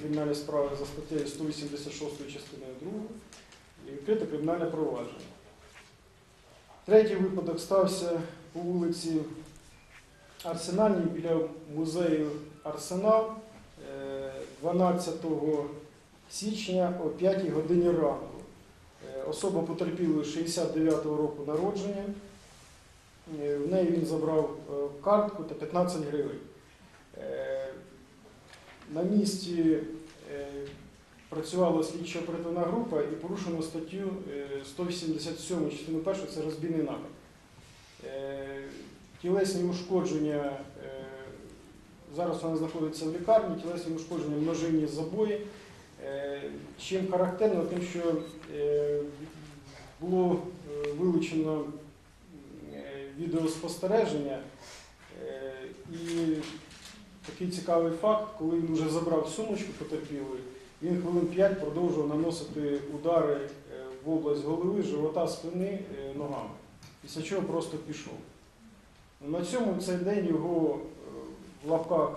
кримінальні справи за статтею 186 частиною 2 і відкрите кримінальне провадження. Третій випадок стався по вулиці Арсенальній біля музею Арсенал е, 12 січня о 5 годині ранку. Е, Особа потерпілої 69-го року народження. Е, В неї він забрав е, картку та 15 гривень. Е, На місці е, працювала слідчо оперативна група і порушено статтю е, 187 частину 1 це розбійний напад. Е, Тілесні ушкодження, е, зараз вона знаходиться в лікарні, тілесні ушкодження, множинні забої. Е, Чим характерно, тим, що е, було е, вилучено е, відеоспостереження е, і такий цікавий факт, коли він вже забрав сумочку потерпілої, він хвилин 5 продовжував наносити удари е, в область голови, живота, спини е, ногами. Після чого просто пішов. На цьому цей день його е, в лапках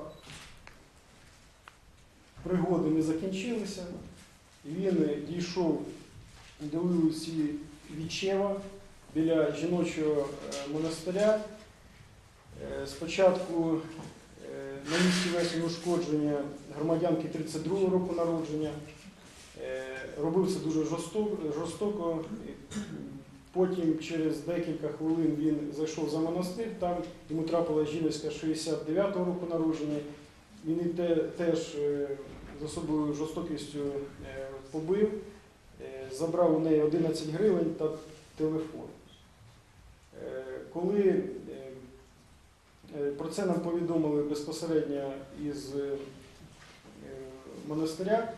пригоди не закінчилися. Він дійшов до вулиці Вічева біля жіночого монастиря. Спочатку на місці весені ушкодження громадянки 32 року народження. Е, Робив це дуже жорстоко. Потім через декілька хвилин він зайшов за монастир, там йому трапила жіночка 69-го року народження. Він те- теж е, з особливою жорстокістю е, побив, забрав у неї 11 гривень та телефон. Коли це нам повідомили безпосередньо із е, монастиря,